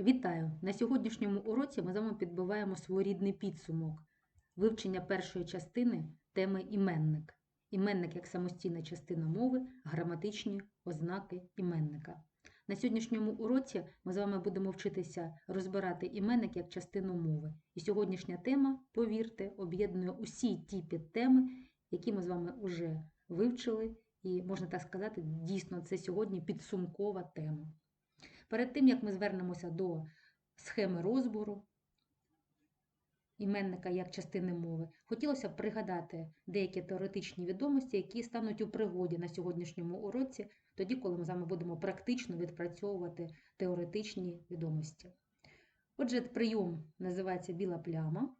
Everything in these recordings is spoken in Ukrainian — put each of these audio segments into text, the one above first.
Вітаю! На сьогоднішньому уроці ми з вами підбиваємо своєрідний підсумок вивчення першої частини теми іменник. Іменник як самостійна частина мови, граматичні ознаки іменника. На сьогоднішньому уроці ми з вами будемо вчитися розбирати іменник як частину мови. І сьогоднішня тема, повірте, об'єднує усі ті підтеми, які ми з вами вже вивчили, і можна так сказати, дійсно це сьогодні підсумкова тема. Перед тим, як ми звернемося до схеми розбору іменника як частини мови, хотілося б пригадати деякі теоретичні відомості, які стануть у пригоді на сьогоднішньому уроці, тоді, коли ми з вами будемо практично відпрацьовувати теоретичні відомості. Отже, прийом називається біла пляма.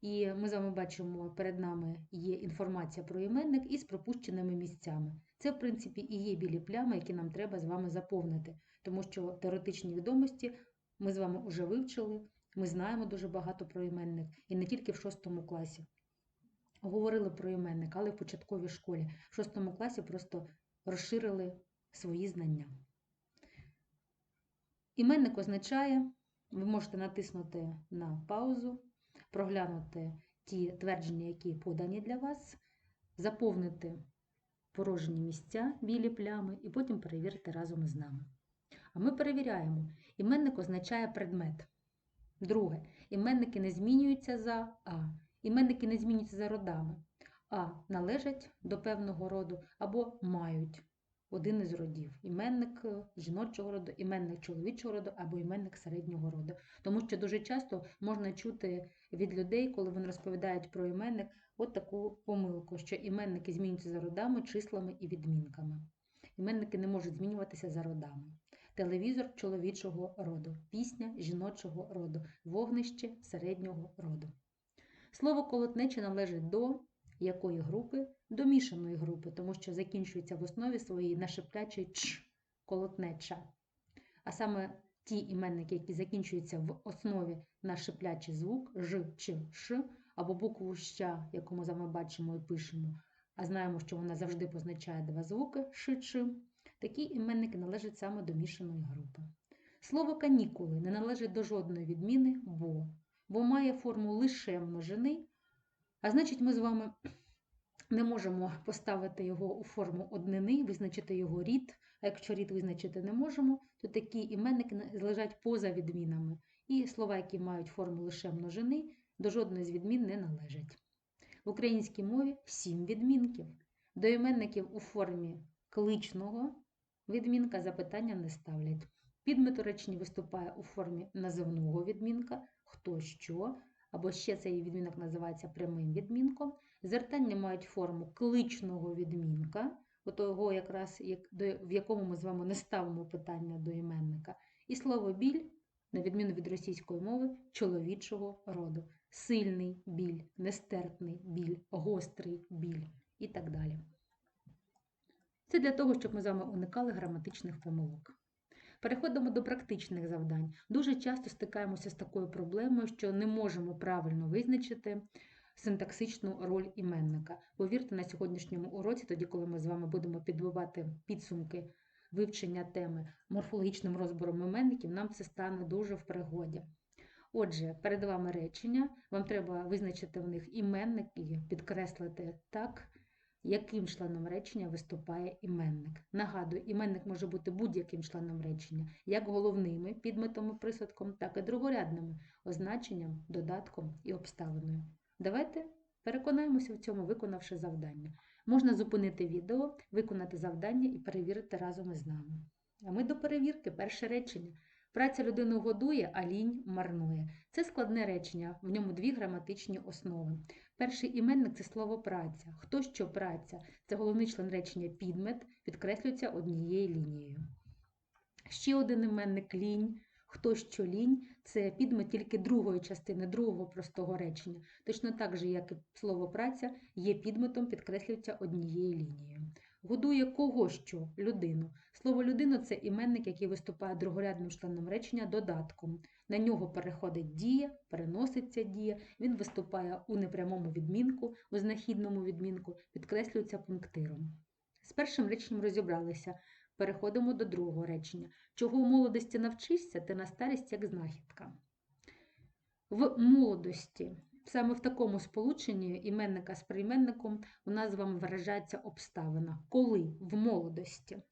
І ми з вами бачимо, перед нами є інформація про іменник із пропущеними місцями. Це, в принципі, і є білі плями, які нам треба з вами заповнити, тому що теоретичні відомості ми з вами вже вивчили, ми знаємо дуже багато про іменник, і не тільки в шостому класі. Говорили про іменник, але в початковій школі. В шостому класі просто розширили свої знання. Іменник означає, ви можете натиснути на паузу проглянути ті твердження, які подані для вас, заповнити порожні місця, білі плями, і потім перевірити разом із нами. А ми перевіряємо, іменник означає предмет. Друге, іменники не змінюються за А. Іменники не змінюються за родами. А належать до певного роду або мають один із родів: іменник жіночого роду, іменник чоловічого роду або іменник середнього роду. Тому що дуже часто можна чути від людей, коли вони розповідають про іменник, от таку помилку, що іменники змінюються за родами, числами і відмінками. Іменники не можуть змінюватися за родами. Телевізор чоловічого роду, пісня жіночого роду, вогнище середнього роду. Слово колотнече належить до якої групи? До мішаної групи, тому що закінчується в основі своїй на шеплячий ч колотнеча. А саме ті іменники, які закінчуються в основі на шиплячий звук ж, ч, ш, або букву ща, яку ми з вами бачимо і пишемо, а знаємо, що вона завжди позначає два звуки ш, ч, такі іменники належать саме до мішаної групи. Слово канікули не належить до жодної відміни бо, бо має форму лише множини, а значить, ми з вами не можемо поставити його у форму однини, визначити його рід, а якщо рід визначити не можемо, то такі іменники лежать поза відмінами. І слова, які мають форму лише множини, до жодної з відмін не належать. В українській мові сім відмінків. До іменників у формі кличного відмінка запитання не ставлять. Підмет у виступає у формі називного відмінка, хто що, або ще цей відмінок називається прямим відмінком. Зертання мають форму кличного відмінка, того якраз в якому ми з вами не ставимо питання до іменника. І слово біль, на відміну від російської мови, чоловічого роду. Сильний біль, нестерпний біль, гострий біль і так далі. Це для того, щоб ми з вами уникали граматичних помилок. Переходимо до практичних завдань. Дуже часто стикаємося з такою проблемою, що не можемо правильно визначити синтаксичну роль іменника. Повірте, на сьогоднішньому уроці, тоді, коли ми з вами будемо підбивати підсумки вивчення теми морфологічним розбором іменників, нам це стане дуже в пригоді. Отже, перед вами речення, вам треба визначити в них іменник і підкреслити так, яким членом речення виступає іменник. Нагадую, іменник може бути будь-яким членом речення, як головними підметом присадком, так і другорядними означенням, додатком і обставиною. Давайте переконаємося в цьому, виконавши завдання. Можна зупинити відео, виконати завдання і перевірити разом із нами. А ми до перевірки перше речення. Праця людину годує, а лінь марнує. Це складне речення, в ньому дві граматичні основи. Перший іменник це слово праця. Хто що праця? Це головний член речення підмет, підкреслюється однією лінією. Ще один іменник лінь. Хто що лінь це підмет тільки другої частини, другого простого речення. Точно так же, як і слово праця, є підметом, підкреслюється однією лінією. Годує кого що людину. Слово людина це іменник, який виступає другорядним членом речення додатком. На нього переходить дія, переноситься дія, він виступає у непрямому відмінку, у знахідному відмінку, підкреслюється пунктиром. З першим реченням розібралися. Переходимо до другого речення. Чого в молодості навчишся, ти на старість як знахідка. В молодості, саме в такому сполученні іменника з прийменником, у нас з вами виражається обставина. Коли в молодості.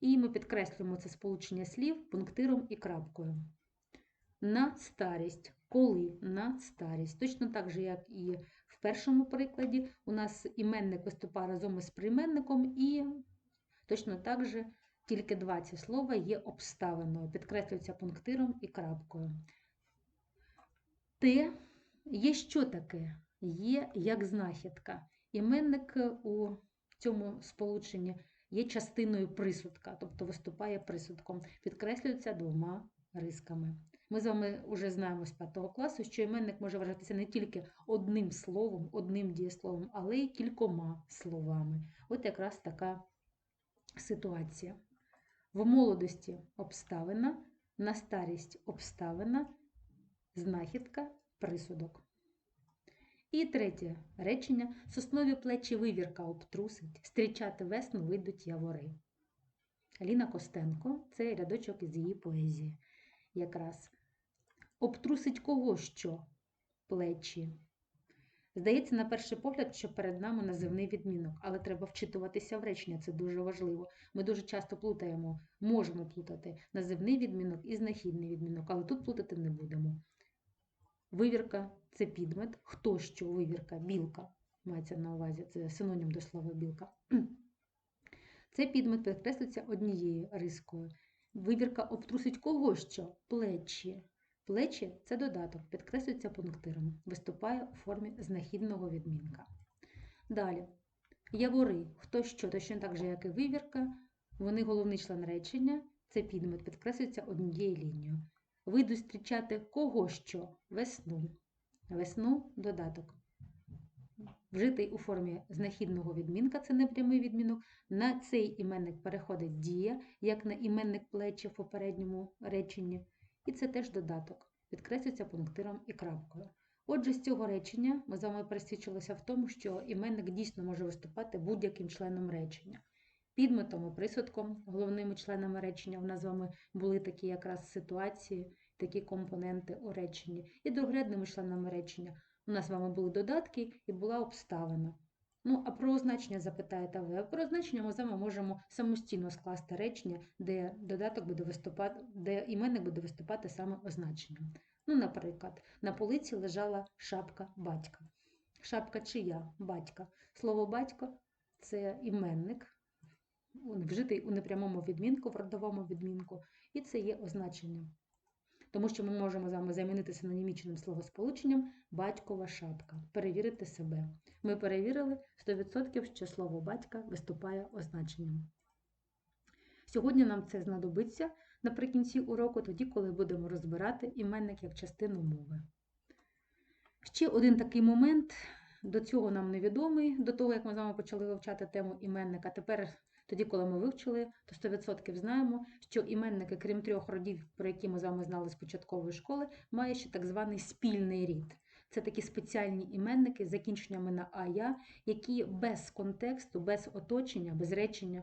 І ми підкреслюємо це сполучення слів пунктиром і крапкою. На старість. Коли на старість. Точно так же, як і в першому прикладі, у нас іменник виступає разом із прийменником, і точно так же тільки два ці слова є обставиною, підкреслюються пунктиром і крапкою. Те є що таке? Є як знахідка. Іменник у цьому сполученні є частиною присудка, тобто виступає присудком, підкреслюється двома рисками. Ми з вами вже знаємо з 5 класу, що іменник може виражатися не тільки одним словом, одним дієсловом, але й кількома словами. От якраз така ситуація. В молодості обставина, на старість обставина, знахідка, присудок. І третє речення соснові плечі вивірка обтрусить, стрічати весну вийдуть явори. Аліна Костенко це рядочок із її поезії. Якраз обтрусить кого що? Плечі. Здається, на перший погляд, що перед нами називний відмінок, але треба вчитуватися в речення, це дуже важливо. Ми дуже часто плутаємо, можемо плутати називний відмінок і знахідний відмінок, але тут плутати не будемо. Вивірка це підмет. Хто що вивірка? Білка. Мається на увазі, це синонім до слова білка. Цей підмет підкреслюється однією рискою. Вивірка обтрусить кого що? Плечі. Плечі це додаток, підкреслюється пунктиром, виступає у формі знахідного відмінка. Далі. Явори, хто що, точно так же, як і вивірка, вони головний член речення, це підмет, підкреслюється однією лінією. Вийду зустрічати кого що? Весну. Весну додаток. Вжитий у формі знахідного відмінка, це непрямий відмінок. На цей іменник переходить дія, як на іменник плечі в попередньому реченні. І це теж додаток, підкреслюється пунктиром і крапкою. Отже, з цього речення ми з вами пересвідчилися в тому, що іменник дійсно може виступати будь-яким членом речення. Підметом і присудком, головними членами речення, у нас з вами були такі якраз ситуації, такі компоненти у реченні. І другорядними членами речення у нас з вами були додатки і була обставина. Ну, а про означення запитаєте ви. Про означення ми з вами можемо самостійно скласти речення, де додаток буде виступати, де іменник буде виступати саме означенням. Ну, наприклад, на полиці лежала шапка батька. Шапка чия? Батька. Слово батько це іменник, вжитий у непрямому відмінку, в родовому відмінку, і це є означенням. Тому що ми можемо з вами замінити синонімічним словосполученням батькова шапка, перевірити себе. Ми перевірили 100%, що слово батька виступає означенням. Сьогодні нам це знадобиться наприкінці уроку, тоді, коли будемо розбирати іменник як частину мови. Ще один такий момент, до цього нам невідомий, до того, як ми з вами почали вивчати тему іменника. Тепер, тоді, коли ми вивчили, то 100% знаємо, що іменники, крім трьох родів, про які ми з вами знали з початкової школи, має ще так званий спільний рід. Це такі спеціальні іменники з закінченнями на ая, які без контексту, без оточення, без речення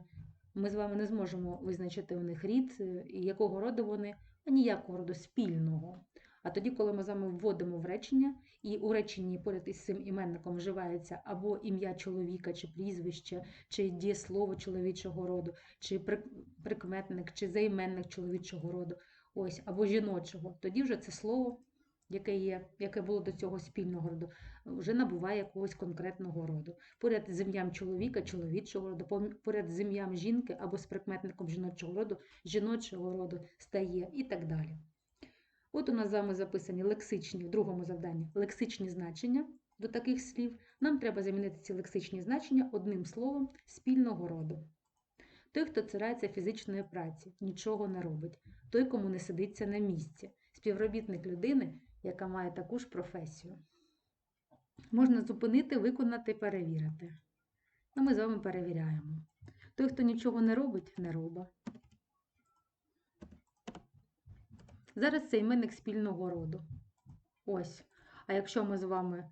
ми з вами не зможемо визначити у них рід, і якого роду вони, а ніякого роду спільного. А тоді, коли ми з вами вводимо в речення, і у реченні поряд із цим іменником вживається або ім'я чоловіка, чи прізвище, чи дієслово чоловічого роду, чи прикметник, чи займенник чоловічого роду, ось, або жіночого, тоді вже це слово, яке є, яке було до цього спільного роду, вже набуває якогось конкретного роду. Поряд з ім'ям чоловіка, чоловічого роду, поряд з ім'ям жінки або з прикметником жіночого роду, жіночого роду стає і так далі. От у нас з вами записані лексичні в другому завданні лексичні значення до таких слів. Нам треба замінити ці лексичні значення одним словом спільного роду. Той, хто цирається фізичної праці, нічого не робить, той, кому не сидиться на місці, співробітник людини, яка має таку ж професію. Можна зупинити, виконати, перевірити. Ну, ми з вами перевіряємо. Той, хто нічого не робить, не робить. Зараз це іменник спільного роду. Ось. А якщо ми з вами,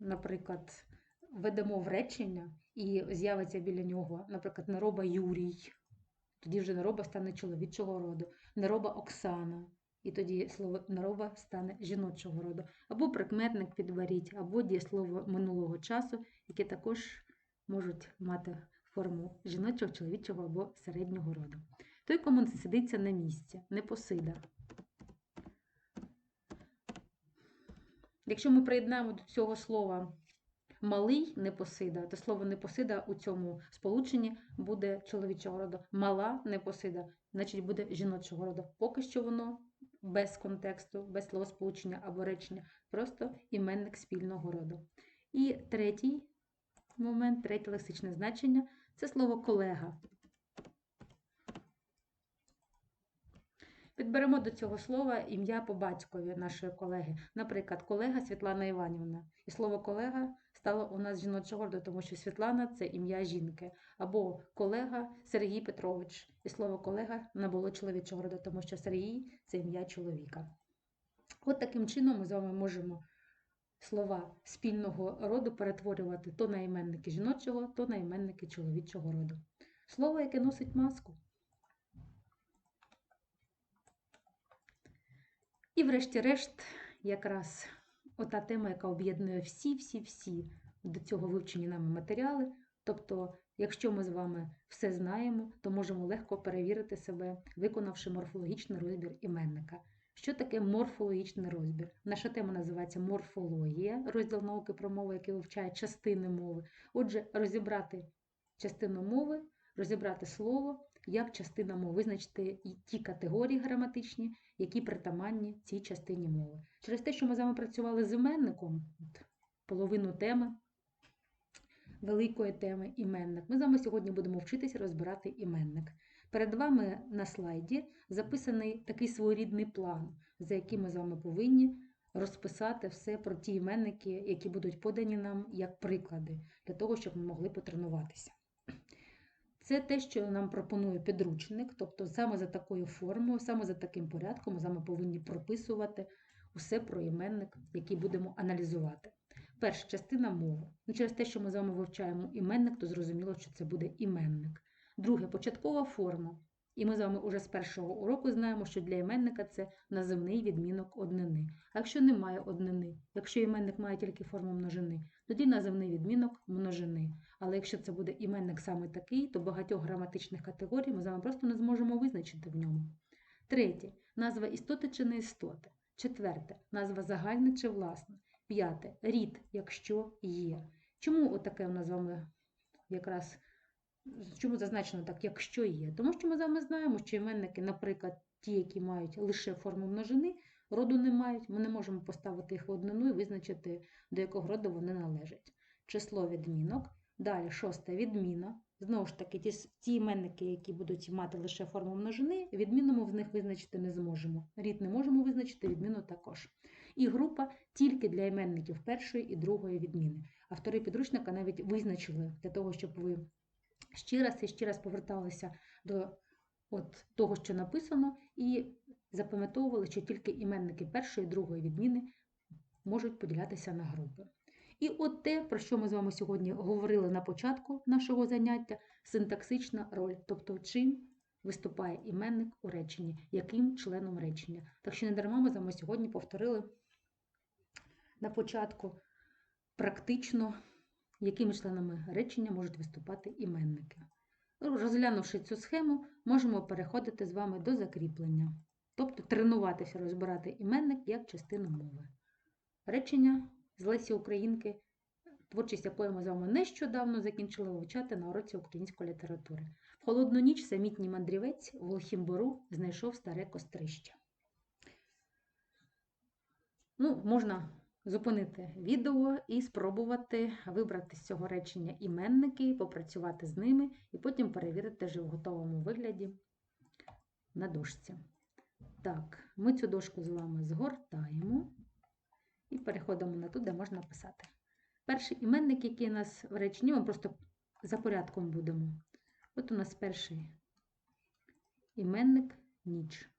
наприклад, ведемо в речення і з'явиться біля нього, наприклад, нароба Юрій, Тоді вже нероба стане чоловічого роду, нероба Оксана. І тоді слово нероба стане жіночого роду. Або прикметник підберіть, або дієслово минулого часу, які також можуть мати форму жіночого, чоловічого або середнього роду. Той, кому сидиться на місці, не Якщо ми приєднаємо до цього слова малий непосида, то слово непосида у цьому сполученні буде чоловічого роду. Мала непосида, значить буде жіночого роду. Поки що воно без контексту, без словосполучення або речення, просто іменник спільного роду. І третій момент, третє лексичне значення це слово колега. Підберемо до цього слова ім'я по батькові нашої колеги. Наприклад, колега Світлана Іванівна. І слово колега стало у нас жіночого роду, тому що Світлана це ім'я жінки. Або колега Сергій Петрович. І слово колега набуло чоловічого роду, тому що Сергій це ім'я чоловіка. От таким чином ми з вами можемо слова спільного роду перетворювати то на іменники жіночого, то на іменники чоловічого роду. Слово, яке носить маску. І, врешті-решт, якраз ота тема, яка об'єднує всі-всі-всі до цього вивчені нами матеріали. Тобто, якщо ми з вами все знаємо, то можемо легко перевірити себе, виконавши морфологічний розбір іменника. Що таке морфологічний розбір? Наша тема називається морфологія, розділ науки про мову, який вивчає частини мови. Отже, розібрати частину мови, розібрати слово як частина мови, визначити і ті категорії граматичні, які притаманні цій частині мови. Через те, що ми з вами працювали з іменником, половину теми, великої теми іменник, ми з вами сьогодні будемо вчитися розбирати іменник. Перед вами на слайді записаний такий своєрідний план, за яким ми з вами повинні розписати все про ті іменники, які будуть подані нам як приклади, для того, щоб ми могли потренуватися. Це те, що нам пропонує підручник, тобто саме за такою формою, саме за таким порядком ми повинні прописувати усе про іменник, який будемо аналізувати. Перша частина мови. Ну, Через те, що ми з вами вивчаємо іменник, то зрозуміло, що це буде іменник. Друге початкова форма. І ми з вами уже з першого уроку знаємо, що для іменника це називний відмінок однини. А якщо немає однини, якщо іменник має тільки форму множини, тоді називний відмінок множини. Але якщо це буде іменник саме такий, то багатьох граматичних категорій ми з вами просто не зможемо визначити в ньому. Третє назва істоти чи не істоти. Четверте назва загальна чи власна. П'яте рід, якщо є. Чому отаке у нас з вами якраз чому зазначено так, якщо є? Тому що ми з вами знаємо, що іменники, наприклад, ті, які мають лише форму множини, роду не мають, ми не можемо поставити їх в однину і визначити, до якого роду вони належать. Число відмінок. Далі шоста відміна. Знову ж таки, ті, ті іменники, які будуть мати лише форму множини, відміну ми в них визначити не зможемо. Рід не можемо визначити, відміну також. І група тільки для іменників першої і другої відміни. Автори підручника навіть визначили для того, щоб ви ще раз і ще раз поверталися до от того, що написано, і запам'ятовували, що тільки іменники першої і другої відміни можуть поділятися на групи. І от те, про що ми з вами сьогодні говорили на початку нашого заняття, синтаксична роль, тобто чим виступає іменник у реченні, яким членом речення. Так що не дарма ми з вами сьогодні повторили на початку практично, якими членами речення можуть виступати іменники. Розглянувши цю схему, можемо переходити з вами до закріплення, тобто тренуватися розбирати іменник як частину мови. Речення з Лесі Українки, творчість якої ми з вами нещодавно закінчили вивчати на уроці української літератури. В холодну ніч самітній мандрівець в глухім бору знайшов старе кострище. Ну, Можна зупинити відео і спробувати вибрати з цього речення іменники, попрацювати з ними, і потім перевірити вже в готовому вигляді на дошці. Так, ми цю дошку з вами згортаємо. І переходимо на ту, де можна писати. Перший іменник, який у нас в реченні, ми просто за порядком будемо. От у нас перший іменник ніч.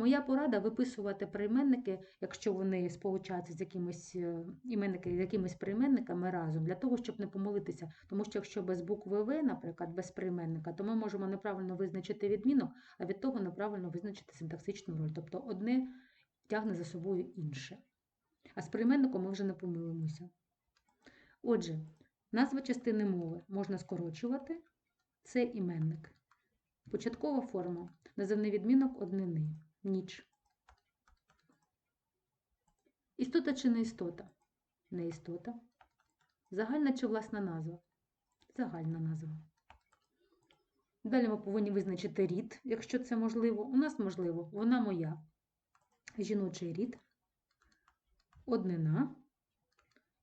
Моя порада виписувати прийменники, якщо вони сполучаються з якимись е, іменники, з якимись прийменниками разом, для того, щоб не помилитися. Тому що якщо без букви В, наприклад, без прийменника, то ми можемо неправильно визначити відмінок, а від того неправильно визначити синтаксичну роль. Тобто одне тягне за собою інше. А з прийменником ми вже не помилимося. Отже, назва частини мови можна скорочувати. Це іменник. Початкова форма. Називний відмінок однини. Ніч. Істота чи не істота? Не істота. Загальна чи власна назва? Загальна назва. Далі ми повинні визначити рід, якщо це можливо. У нас можливо, вона моя. Жіночий рід. Однина.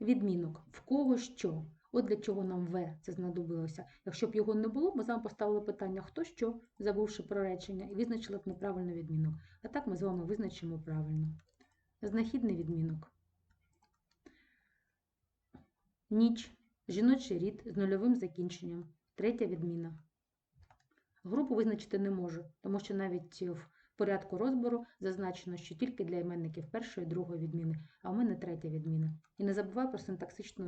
Відмінок. В кого що? От для чого нам В це знадобилося. Якщо б його не було, ми з вами поставили питання, хто що, забувши про речення, і визначили б неправильний відмінок. А так ми з вами визначимо правильно. Знахідний відмінок. Ніч. Жіночий рід з нульовим закінченням. Третя відміна. Групу визначити не можу, тому що навіть в порядку розбору зазначено, що тільки для іменників першої і другої відміни, а в мене третя відміна. І не забувай про синтаксичну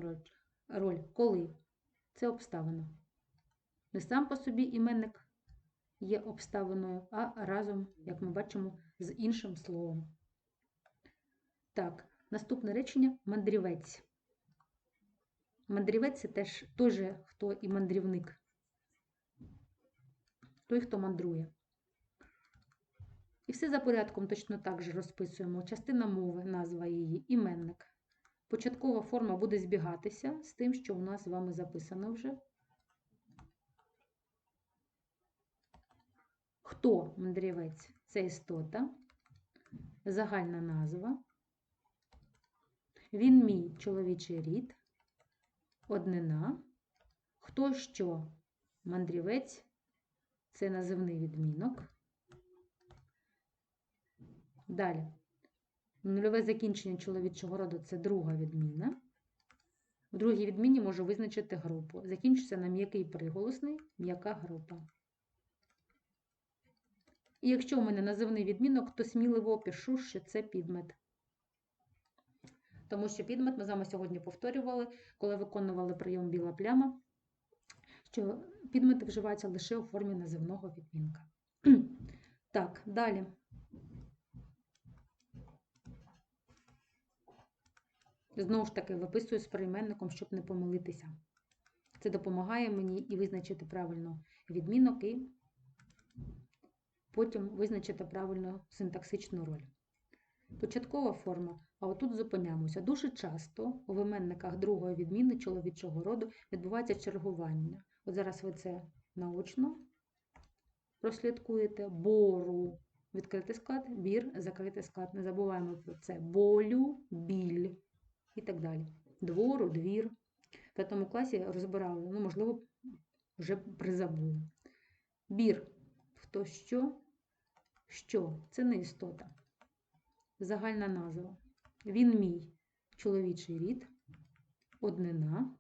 роль коли це обставина. Не сам по собі іменник є обставиною, а разом, як ми бачимо, з іншим словом. Так, наступне речення мандрівець. Мандрівець це теж той же, хто і мандрівник. Той, хто мандрує. І все за порядком точно так же розписуємо. Частина мови, назва її, іменник. Початкова форма буде збігатися з тим, що у нас з вами записано вже. Хто мандрівець? Це істота, загальна назва. Він мій чоловічий рід, однина. Хто що? Мандрівець це називний відмінок. Далі. Нульове закінчення чоловічого роду це друга відміна. В другій відміні можу визначити групу. Закінчиться на м'який приголосний, м'яка група. І якщо у мене називний відмінок, то сміливо пишу, що це підмет. Тому що підмет ми з вами сьогодні повторювали, коли виконували прийом біла пляма, що підмети вживаються лише у формі називного відмінка. Так, далі. Знову ж таки, виписую з прийменником, щоб не помилитися. Це допомагає мені і визначити правильно відмінок, і потім визначити правильно синтаксичну роль. Початкова форма, а отут зупиняємося. Дуже часто у іменниках другої відміни чоловічого роду відбувається чергування. От зараз ви це наочно прослідкуєте. Бору, відкритий склад, бір, закритий склад. Не забуваємо про це. Болю, біль і так далі. Двору, двір. В п'ятому класі розбирали, ну, можливо, вже призабули. Бір. Хто що? Що? Це не істота. Загальна назва. Він мій чоловічий рід, однина.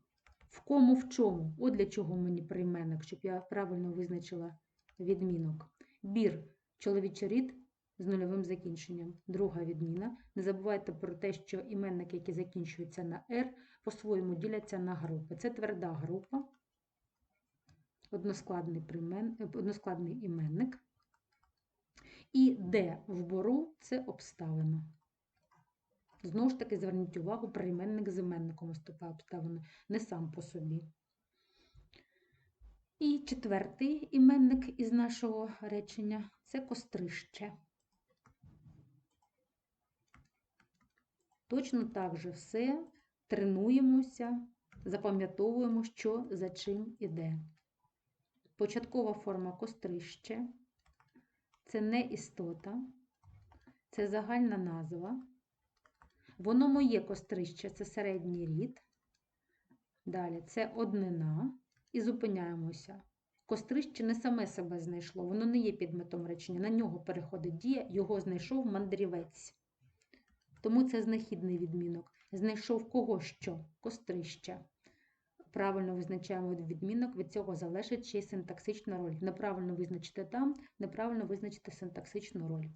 В кому в чому? От для чого мені прийменник, щоб я правильно визначила відмінок. Бір чоловічий рід з нульовим закінченням. Друга відміна. Не забувайте про те, що іменники, які закінчуються на R, по-своєму діляться на групи. Це тверда група, односкладний, примен... односкладний іменник. І де в бору це обставина. Знову ж таки, зверніть увагу, прийменник з іменником виступає обставина, не сам по собі. І четвертий іменник із нашого речення це кострище. Точно так же все тренуємося, запам'ятовуємо, що за чим іде. Початкова форма кострище це не істота, це загальна назва. Воно моє кострище це середній рід. Далі це однина. І зупиняємося. Кострище не саме себе знайшло, воно не є підметом речення. На нього переходить дія, його знайшов мандрівець. Тому це знахідний відмінок. Знайшов кого що? Кострище. Правильно визначаємо відмінок, від цього залежить ще й синтаксична роль. Неправильно визначити там, неправильно визначити синтаксичну роль.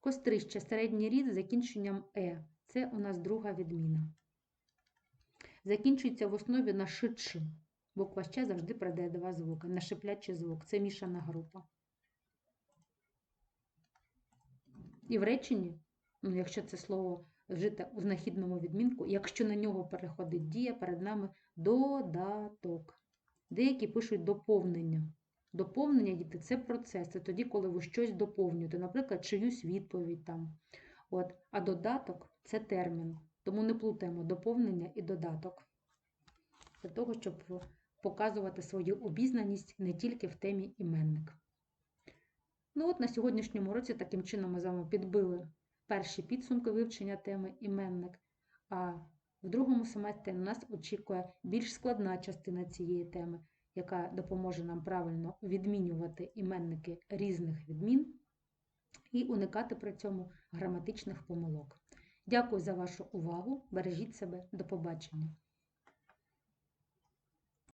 Кострище середній рід з закінченням е. Це у нас друга відміна. Закінчується в основі на шитши. Буква ще завжди придає два звуки. На шиплячий звук. Це мішана група. І в реченні, якщо це слово вжите у знахідному відмінку, якщо на нього переходить дія, перед нами додаток. Деякі пишуть доповнення. Доповнення, діти, це процес. Це тоді, коли ви щось доповнюєте, наприклад, чиюсь відповідь там. От. А додаток це термін. Тому не плутаємо доповнення і додаток. Для того, щоб показувати свою обізнаність не тільки в темі іменник. Ну от на сьогоднішньому році таким чином ми з вами підбили перші підсумки вивчення теми іменник. А в другому семестрі на нас очікує більш складна частина цієї теми, яка допоможе нам правильно відмінювати іменники різних відмін і уникати при цьому граматичних помилок. Дякую за вашу увагу. Бережіть себе. До побачення.